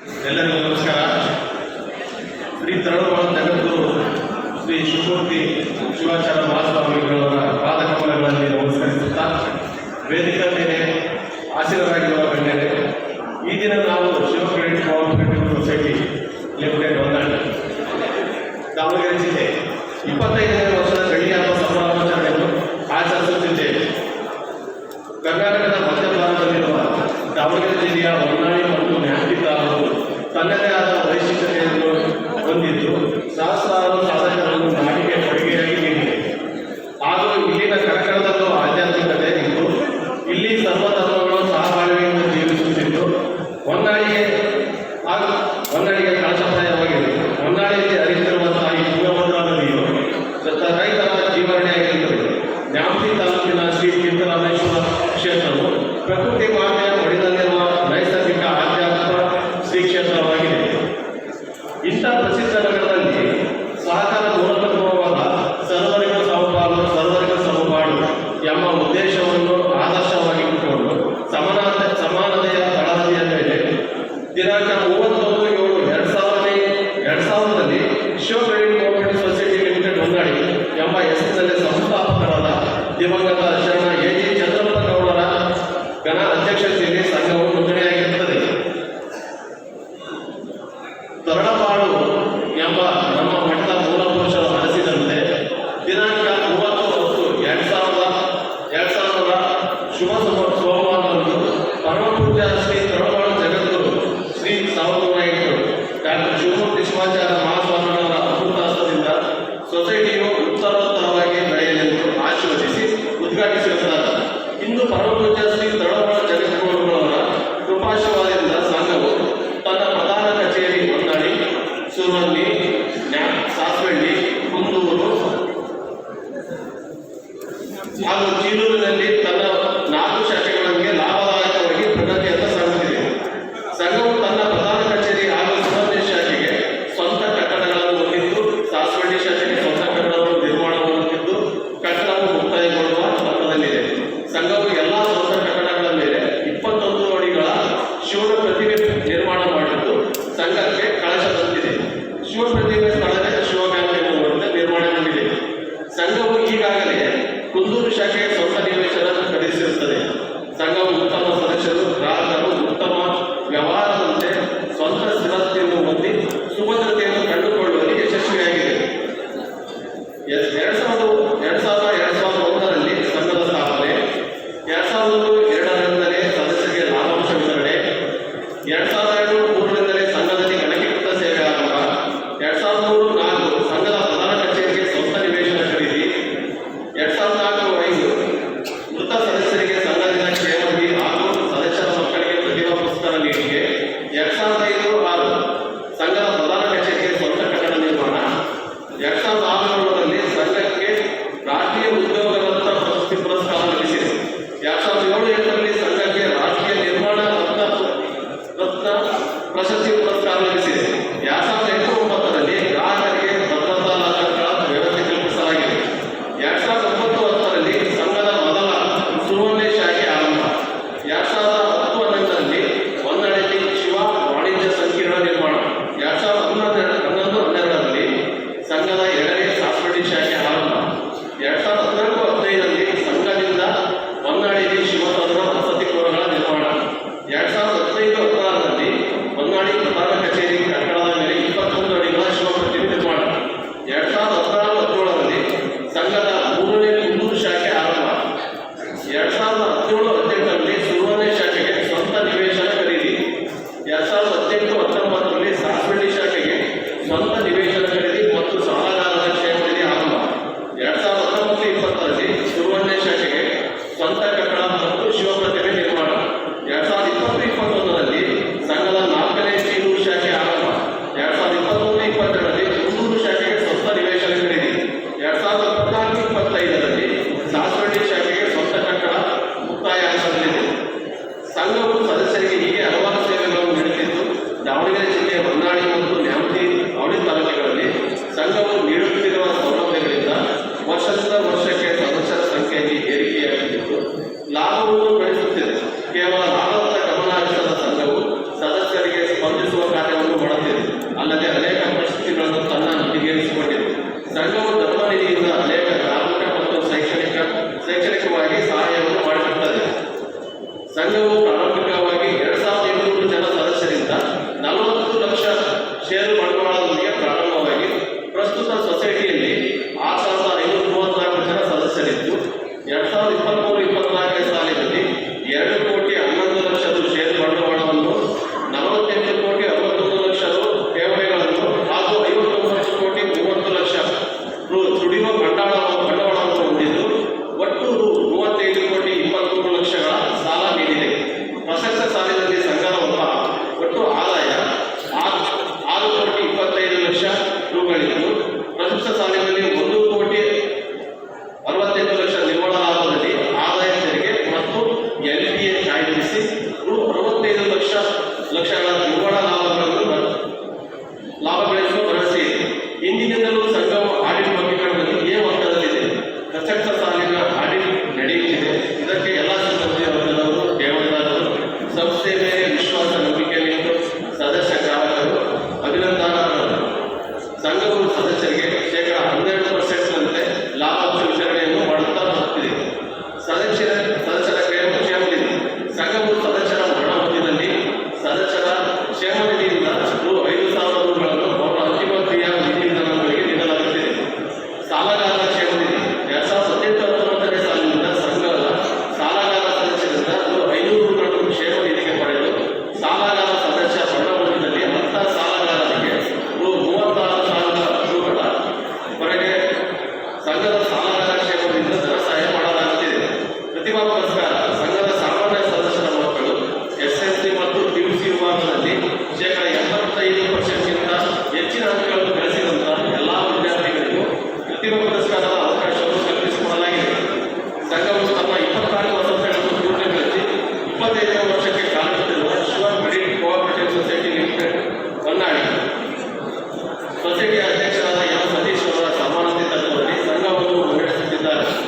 ಎಲ್ಲರಿಗೂ ನಮಸ್ಕಾರ. ಶ್ರೀ ತರಳುವಾಡ ಜಗದ್ಗುರು ಶ್ರೀ ಶಿವಮೂರ್ತಿ ಶಿವಾಚಾರ್ಯ ಮಹಾಸ್ವಾಮಿಗಳವರ ಪಾದಕಮಲಗಳಲ್ಲಿ ನಮಸ್ಕರಿಸುತ್ತಾ, ವೇದಿಕೆ ಮೇಲೆ ಆಶೀರ್ವರಾಗಿರುವ ಗಣ್ಯರೇ, ಈ ದಿನ ನಾವು Shiva credit cooperative society limited ಹೊಂದಾಣ Davanagere ಜಿಲ್ಲೆ ಇಪ್ಪತ್ತೈದು 죽어서 ಸಂಘಕ್ಕೆ ಕಳಶ ಬಂದಿದೆ ಶಿವಪ್ರತಿಮೆ Hallelujah. kadar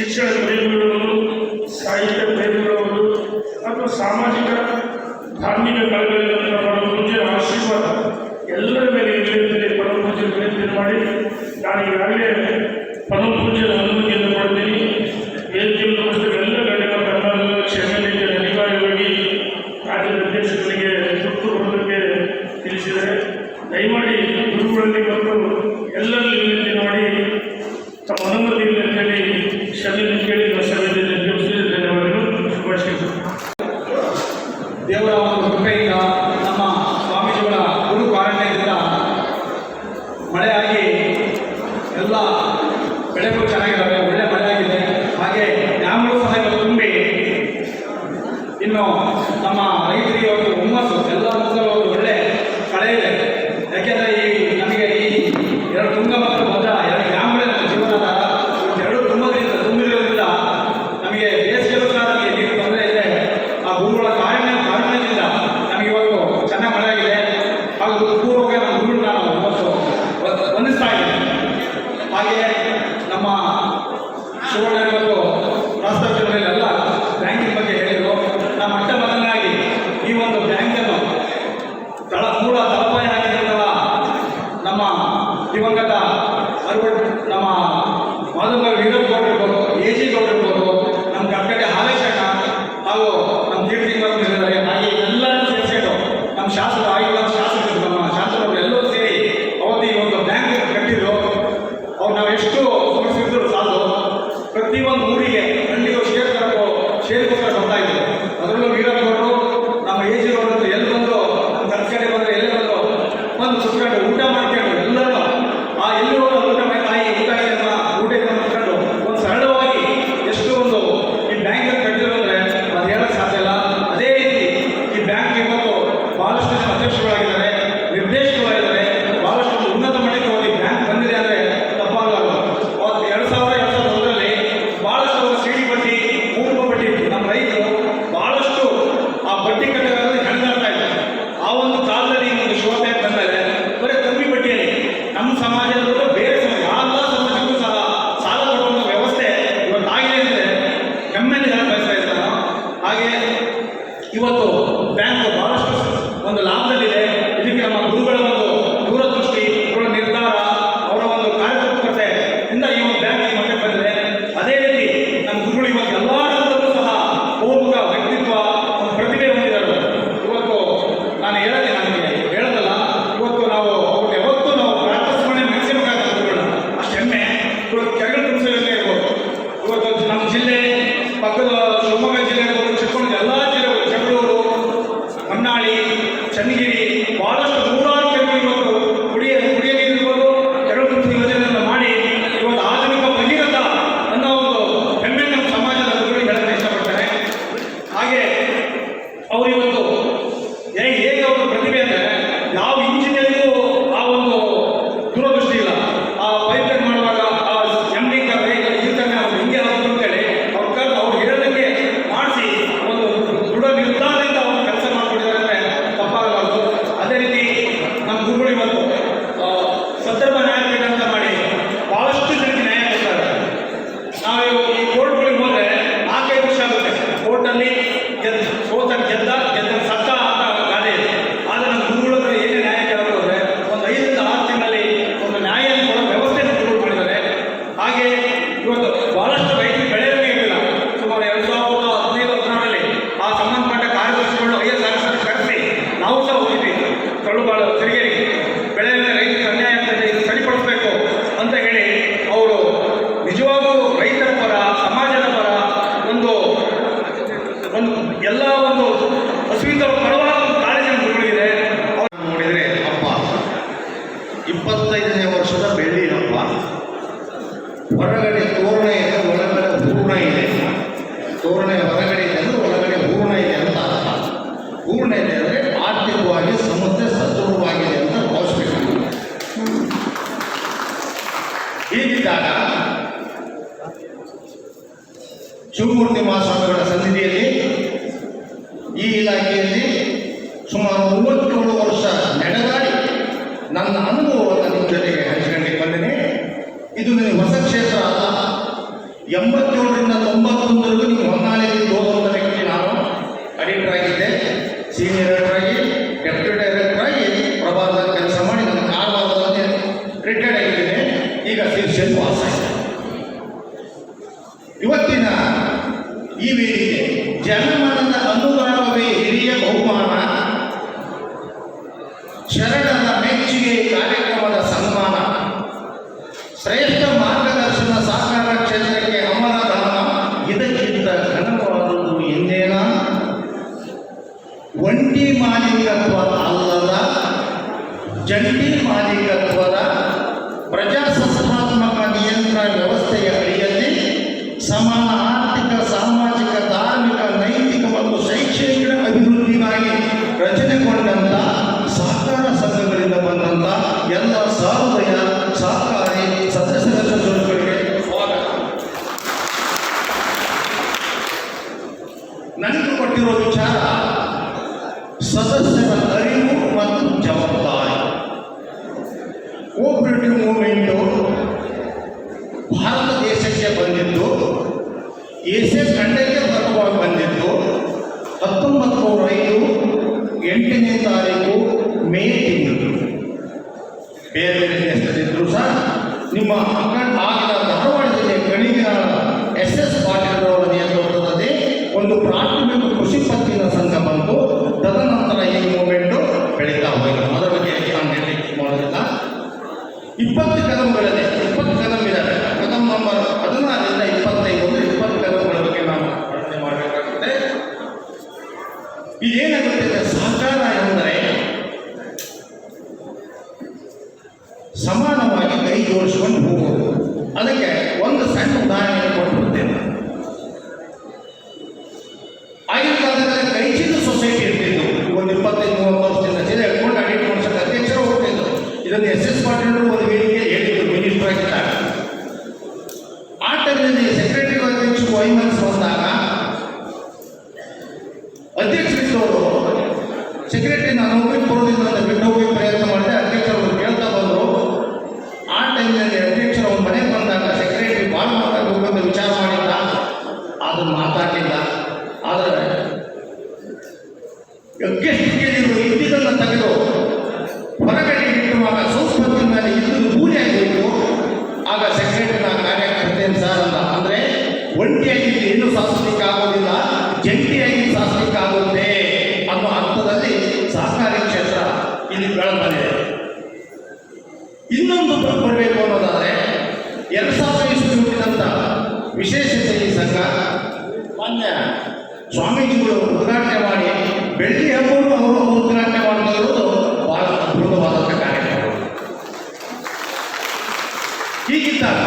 शिक्षण ಇಲಾಖೆಯಲ್ಲಿ ಸುಮಾರು ಮೂವತ್ತೇಳು ವರ್ಷ ನಡೆದಾಡಿ ನನ್ನ ಅನುಭವವನ್ನು ನಿಮ್ಮ ಜೊತೆಗೆ ಹಂಚಿಕೊಂಡು ಬಂದಿನಿ. ಇದು ನಿಮ್ಮ ಹೊಸ ಕ್ಷೇತ್ರ ಅಲ್ಲ. ಎಂಬತ್ತೇಳರಿಂದ ತೊಂಬತ್ತೊಂದರಲ್ಲೂ ನೀವು जंटी मालिकत्व प्रजा सत्तात्मक नियंत्रण व्यवस्था 마음이 ಅವರು ಉದ್ಘಾಟನೆ ಮಾಡ್ತಾ ಇರೋದು ಬಹಳ ಅದ್ಭುತವಾದಂಥ ಕಾರ್ಯಕ್ರಮ ಹೀಗಿದ್ದಾಗ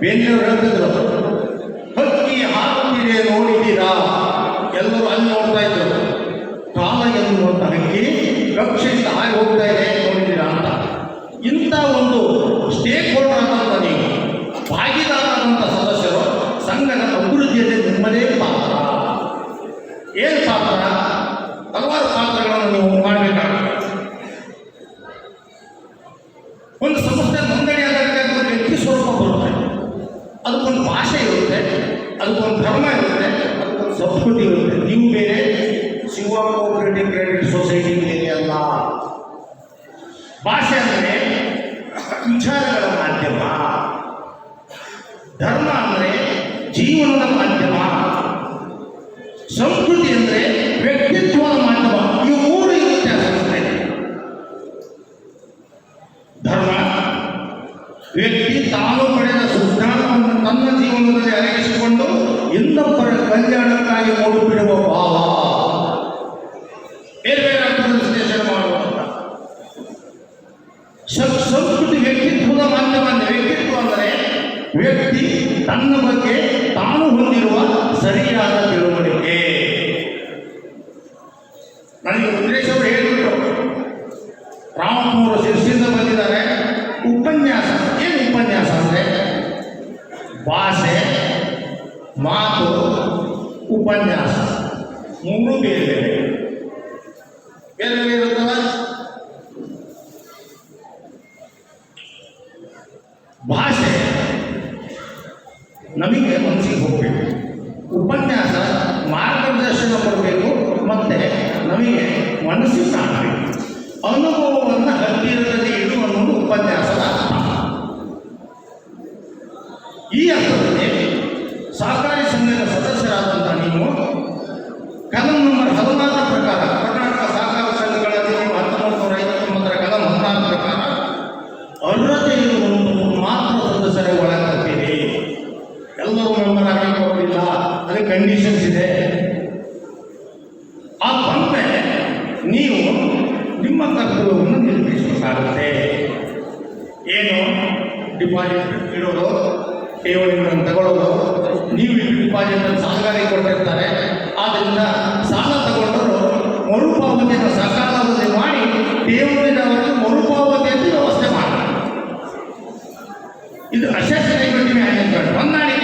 明天，人们。ಸಂಸ್ಕೃತಿ ಅಂದರೆ ವ್ಯಕ್ತಿತ್ವದ ಮಾಧ್ಯಮ ಇವು ಮೂರು ಇರುತ್ತೆ ಧರ್ಮ ವ್ಯಕ್ತಿ ತಾನು ಪಡೆದ ಸಿದ್ಧಾಂತವನ್ನು ತನ್ನ ಜೀವನದಲ್ಲಿ Él me. ಡಿಪಾಸಿಟ್ ಇಡೋದು, ಠೇವಣಿಗಳನ್ನು ತಗೊಳ್ಳೋದು. ನೀವು ಡಿಪಾಸಿಟ್ ಸಾಲಗಾರಿ ಕೊಟ್ಟಿರ್ತಾರೆ. ಆದ್ದರಿಂದ ಸಾಲ ತಗೊಂಡವರು ಮರುಪಾವತಿಯನ್ನು ಸಕಾಲದಲ್ಲಿ ಮಾಡಿ ಠೇವಣಿದಾರರಿಗೆ ಮರುಪಾವತಿಯಲ್ಲಿ ವ್ಯವಸ್ಥೆ ಮಾಡಿ ಇದು ಅಶಸ್ತ್ರ ಹೊಂದಾಣಿಕೆ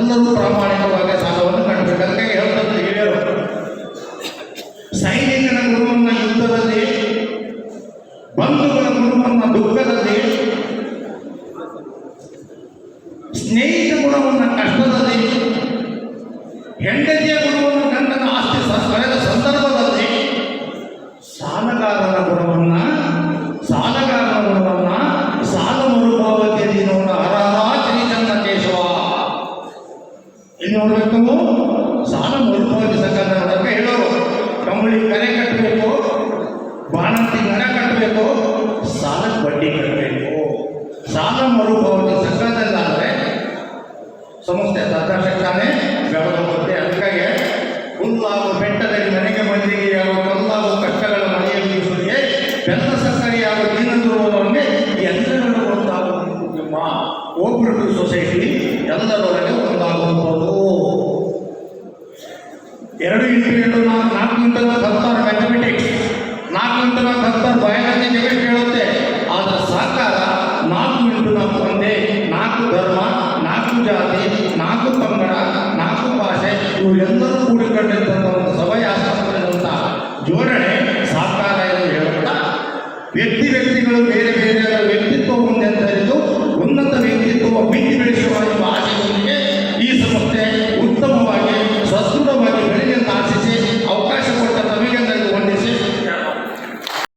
ಎಲ್ಲವೂ ಪ್ರಾಮಾಣಿಕ ಕರ್ತರೊಡನೆ ಒಂದಾಗುವುದು ಎರಡು ಇಂಟು ಎರಡು ನಾಲ್ಕು ನಾಲ್ಕು ಇಂಟು ಕರ್ತಾರ ಮ್ಯಾಥಮೆಟಿಕ್ಸ್ ನಾಲ್ಕು ಇಂಟು ನಾಲ್ಕು ಕರ್ತಾರ ಬಯಾಲಜಿ ಜಗತ್ತು ಹೇಳುತ್ತೆ ಆದ್ರೆ ಸಾಕಾರ ನಾಲ್ಕು ಇಂಟು ನಾಲ್ಕು ಒಂದೇ, ನಾಲ್ಕು ಧರ್ಮ, ನಾಲ್ಕು ಜಾತಿ, ನಾಲ್ಕು ಪಂಗಡ, ನಾಲ್ಕು ಭಾಷೆ ಇವೆಲ್ಲರೂ ಕೂಡಿಕೊಂಡಿದ್ದಂಥ ಒಂದು ಸಭೆಯಾಸ್ಪದ ಜೋಡಣೆ ಸಾಕಾರ ಎಂದು ಹೇಳುತ್ತಾ ವ್ಯಕ್ತಿ ವ್ಯಕ್ತಿಗಳು ಬೇರೆ ಬೇರೆ ವ್ಯಕ್ತಿತ್ವ ಮುಂದೆ ಅಂತ ಉನ್ನತ ವ್ಯಕ್ತಿತ್ವ ಮಿತಿ ಬೆಳೆಸುವ